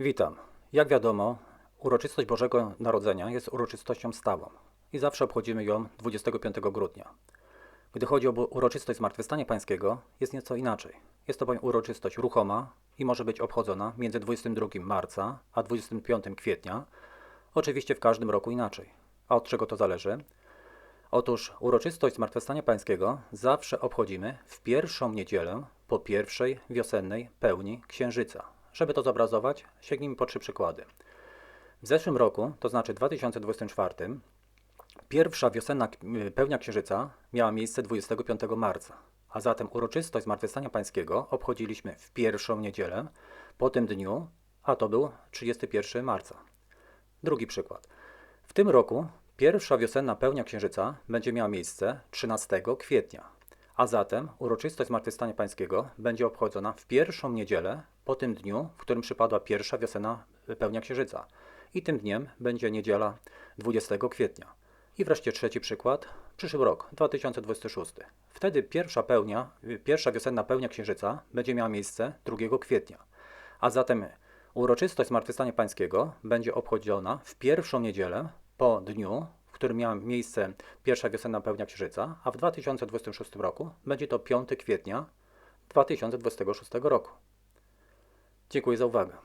Witam. Jak wiadomo, uroczystość Bożego Narodzenia jest uroczystością stałą i zawsze obchodzimy ją 25 grudnia. Gdy chodzi o uroczystość Zmartwychwstania Pańskiego, jest nieco inaczej. Jest to bowiem uroczystość ruchoma i może być obchodzona między 22 marca a 25 kwietnia, oczywiście w każdym roku inaczej. A od czego to zależy? Otóż uroczystość Zmartwychwstania Pańskiego zawsze obchodzimy w pierwszą niedzielę po pierwszej wiosennej pełni księżyca. Żeby to zobrazować, sięgnijmy po trzy przykłady. W zeszłym roku, to znaczy 2024, pierwsza wiosenna y, pełnia księżyca miała miejsce 25 marca, a zatem uroczystość Zmartwychwstania Pańskiego obchodziliśmy w pierwszą niedzielę po tym dniu, a to był 31 marca. Drugi przykład. W tym roku pierwsza wiosenna pełnia księżyca będzie miała miejsce 13 kwietnia, a zatem uroczystość Zmartwychwstania Pańskiego będzie obchodzona w pierwszą niedzielę po tym dniu, w którym przypadła pierwsza wiosenna pełnia księżyca. I tym dniem będzie niedziela 20 kwietnia. I wreszcie trzeci przykład, przyszły rok, 2026. Wtedy pierwsza pełnia, pierwsza wiosenna pełnia księżyca będzie miała miejsce 2 kwietnia. A zatem uroczystość Zmartwychwstania Pańskiego będzie obchodzona w pierwszą niedzielę po dniu, którym miała miejsce pierwsza wiosenna pełnia księżyca, a w 2026 roku będzie to 5 kwietnia 2026 roku. Dziękuję za uwagę.